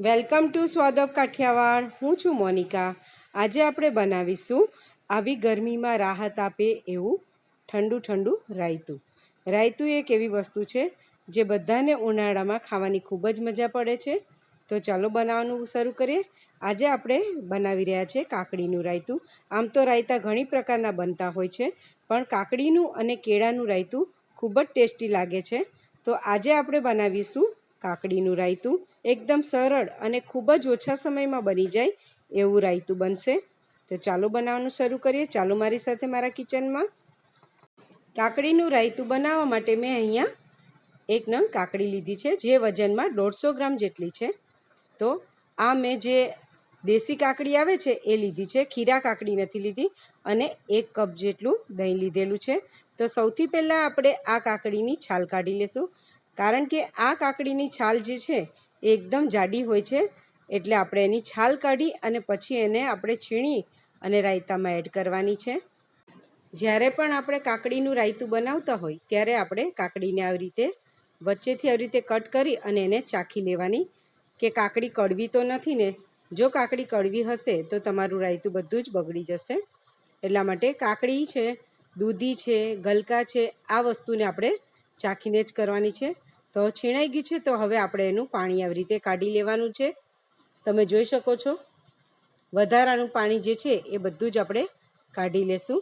Welcome to Swad of Kathiawad. હું છું Monica. આજે આપણે બનાવીશું આવી ગરમીમાં રાહત આપે એવું ઠંડુ ઠંડુ રાયતું. રાયતું એક એવી વસ્તુ છે જે બધાને ઉનાળામાં ખાવાની ખૂબ જ મજા પડે છે. તો ચાલો બનાવવાનું શરૂ કરીએ. આજે આપણે બનાવી રહ્યા છે કાકડીનું રાયતું. આમ તો રાયતા ઘણી પ્રકારના બનતા હોય છે, પણ કાકડીનું અને કેળાનું રાયતું ખૂબ જ ટેસ્ટી લાગે છે. તો આજે આપણે બનાવીશું કાકડીનું રાયતું એકદમ સરળ અને ખૂબ જ ઓછા સમયમાં બની જાય એવું રાયતું બનશે. તો ચાલો બનાવવાનું શરૂ કરીએ. ચાલો મારી સાથે મારા કિચનમાં. કાકડીનું રાયતું બનાવવા માટે મેં અહીંયા એક નંગ કાકડી લીધી છે, જે વજનમાં દોઢસો ગ્રામ જેટલી છે. તો આ મેં જે દેશી કાકડી આવે છે, એ લીધી છે. ખીરા કાકડી નથી લીધી અને એક કપ જેટલું દહીં લીધેલું છે. તો સૌથી પહેલાં આપણે આ કાકડીની છાલ કાઢી લેશું. કારણ કે આ કાકડીની છાલ જે છે એ એકદમ જાડી હોય છે, એટલે આપણે એની છાલ કાઢી અને પછી એને આપણે છીણી અને રાયતામાં એડ કરવાની છે. જ્યારે પણ આપણે કાકડીનું રાયતું બનાવતા હોય, ત્યારે આપણે કાકડીને આવી રીતે વચ્ચેથી આવી રીતે કટ કરી અને એને ચાખી લેવાની. કે કાકડી કડવી તો નથી ને, જો કાકડી કડવી હશે, તો તમારું રાયતું બધું જ બગડી જશે. એટલા માટે કાકડી છે, દૂધી છે, ગલકા છે, આ વસ્તુને આપણે ચાખીને જ કરવાની છે. તો છીણાઈ ગયું છે, તો હવે આપણે એનું પાણી આવી રીતે કાઢી લેવાનું છે. તમે જોઈ શકો છો, વધારાનું પાણી જે છે, એ બધું જ આપણે કાઢી લેશું.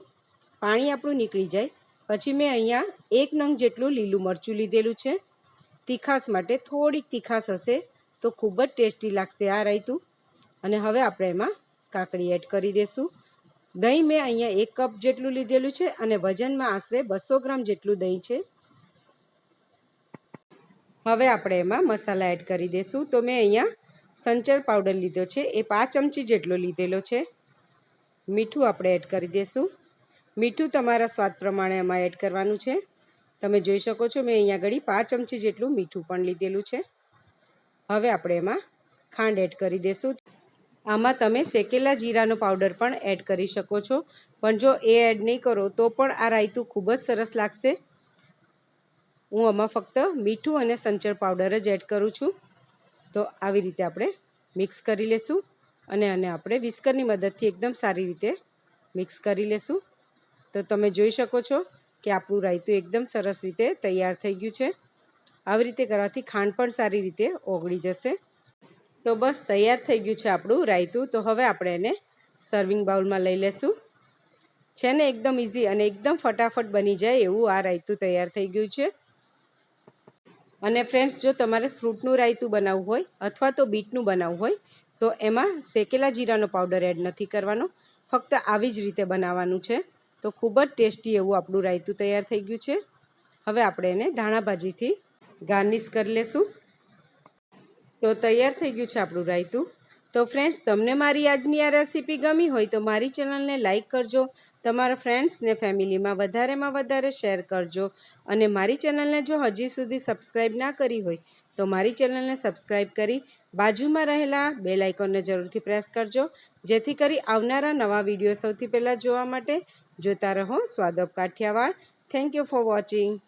પાણી આપણું નીકળી જાય. પછી મેં અહીંયા એક નંગ જેટલું લીલું મરચું લીધેલું છે. તીખાસ માટે થોડીક તીખાસ હશે, તો ખૂબ જ ટેસ્ટી લાગશે આ રાયતું. અને હવે આપણે એમાં કાકડી એડ કરી દઈશું દહીં મેં અહીંયા એક કપ જેટલું લીધેલું છે, અને વજનમાં આશરે બસો ગ્રામ જેટલું દહીં છે. હવે આપણે એમાં મસાલા એડ કરી દઈશું તો મેં અહીંયા સંચર પાવડર લીધો છે. એ પાંચ ચમચી જેટલો લીધેલો છે. મીઠું આપણે એડ કરી દઈશું મીઠું તમારા સ્વાદ પ્રમાણે એમાં એડ કરવાનું છે. તમે જોઈ શકો છો, મેં અહીંયા આગળ પાંચ ચમચી જેટલું મીઠું પણ લીધેલું છે. હવે આપણે એમાં ખાંડ એડ કરી દઈશું આમાં તમે શેકેલા જીરાનો પાવડર પણ એડ કરી શકો છો. પણ જો એ એડ નહીં કરો, તો પણ આ રાયતું ખૂબ જ સરસ લાગશે. હું આમાં ફક્ત મીઠું અને સંચર પાવડર જ એડ કરું છું. તો આવી રીતે આપણે મિક્સ કરી લેશું અને આને આપણે વિસ્કરની મદદથી એકદમ સારી રીતે મિક્સ કરી લેશું. તો તમે જોઈ શકો છો કે આપણું રાયતું એકદમ સરસ રીતે તૈયાર થઈ ગયું છે. આવી રીતે કરવાથી ખાંડ પણ સારી રીતે ઓગળી જશે. તો બસ તૈયાર થઈ ગયું છે આપણું રાયતું. તો હવે આપણે એને સર્વિંગ બાઉલમાં લઈ લેશું. છે ને એકદમ ઇઝી અને એકદમ ફટાફટ બની જાય એવું આ રાયતું તૈયાર થઈ ગયું છે. અને ફ્રેન્ડ્સ જો તમારે ફ્રૂટનું રાયતું બનાવવું હોય અથવા તો બીટનું બનાવવું હોય, તો એમાં શેકેલા જીરાનો પાવડર એડ નથી કરવાનો. ફક્ત આવી જ રીતે બનાવવાનું છે. તો ખૂબ જ ટેસ્ટી એવું આપણું રાયતું તૈયાર થઈ ગયું છે. હવે આપણે એને ધાણાભાજીથી ગાર્નિશ કરી લેશું. તો તૈયાર થઈ ગયું છે આપણું રાયતું. તો ફ્રેન્ડ્સ તમને મારી આજની આ રેસીપી ગમી હોય તો મારી ચેનલને લાઇક કરજો. તમારા ફ્રેન્ડ્સને ફેમિલીમાં વધારેમાં વધારે શેર કરજો. અને મારી ચેનલને જો હજી સુધી સબસ્ક્રાઇબ ના કરી હોય, તો મારી ચેનલને સબસ્ક્રાઇબ કરી બાજુમાં રહેલા બે લાઇકોનને જરૂરથી પ્રેસ કરજો. જેથી કરી આવનારા નવા વીડિયો સૌથી પહેલાં જોવા માટે જોતા રહો Swad of Kathiawad. Thank you for watching